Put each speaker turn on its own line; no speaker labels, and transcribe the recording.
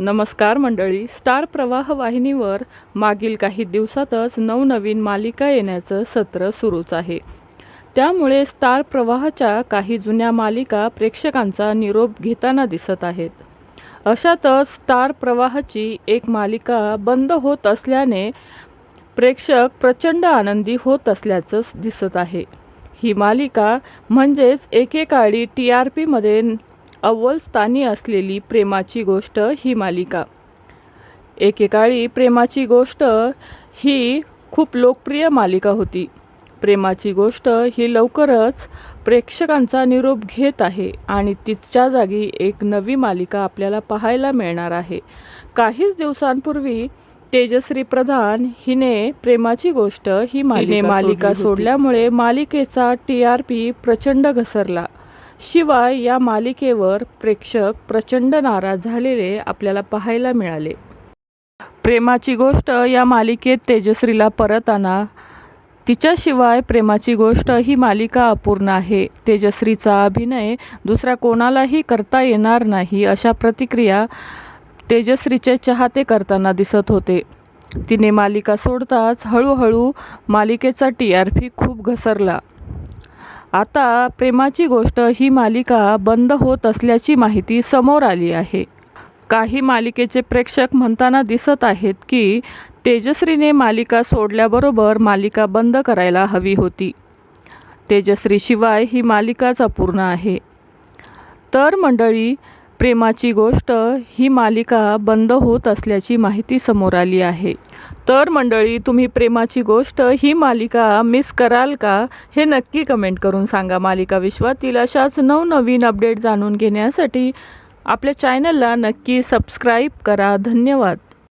नमस्कार मंडळी स्टार प्रवाह वाहिनीवर मागील काही दिवसातच नवनवीन मालिका येण्याचं सत्र सुरूच आहे. त्यामुळे स्टार प्रवाहाच्या काही जुन्या मालिका प्रेक्षकांचा निरोप घेताना दिसत आहेत. अशातच स्टार प्रवाहाची एक मालिका बंद होत असल्याने प्रेक्षक प्रचंड आनंदी होत असल्याचं दिसत आहे. ही मालिका म्हणजेच एकेकाळी टी आर पीमध्ये अव्वल स्थानी असलेली प्रेमाची गोष्ट ही मालिका. एकेकाळी प्रेमाची गोष्ट ही खूप लोकप्रिय मालिका होती. प्रेमाची गोष्ट ही लवकरच प्रेक्षकांचा निरोप घेत आहे आणि तिच्या जागी एक नवी मालिका आपल्याला पाहायला मिळणार आहे. काहीच दिवसांपूर्वी तेजश्री प्रधान हिने प्रेमाची गोष्ट ही मालिका मालिका सोडल्यामुळे मालिकेचा टी आर पी प्रचंड घसरला. शिवाय या मालिकेवर प्रेक्षक प्रचंड नाराज झालेले आपल्याला पाहायला मिळाले. प्रेमाची गोष्ट या मालिकेत तेजश्रीला परत आणा तिच्याशिवाय प्रेमाची गोष्ट ही मालिका अपूर्ण आहे. तेजश्रीचा अभिनय दुसऱ्या कोणालाही करता येणार नाही अशा प्रतिक्रिया तेजश्रीचे चाहते करताना दिसत होते. तिने मालिका सोडताच हळूहळू मालिकेचा टी आर पी खूप घसरला. आता प्रेमाची गोष्ट ही मालिका बंद होत असल्याची माहिती समोर आली आहे. काही मालिकेचे प्रेक्षक म्हणताना दिसत आहेत की तेजश्रीने मालिका सोडल्याबरोबर मालिका बंद करायला हवी होती. तेजश्रीशिवाय ही मालिकाच अपूर्ण आहे. तर मंडळी प्रेमाची गोष्ट ही मालिका बंद होत असल्याची माहिती समोर आली आहे. तर मंडळी तुम्ही प्रेमाची गोष्ट ही मालिका मिस कराल का? हे नक्की कमेंट करून सांगा. मालिका विश्वातील अशाच नवनवीन अपडेट जाणून घेण्यासाठी आपल्या चॅनलला नक्की सबस्क्राईब करा. धन्यवाद.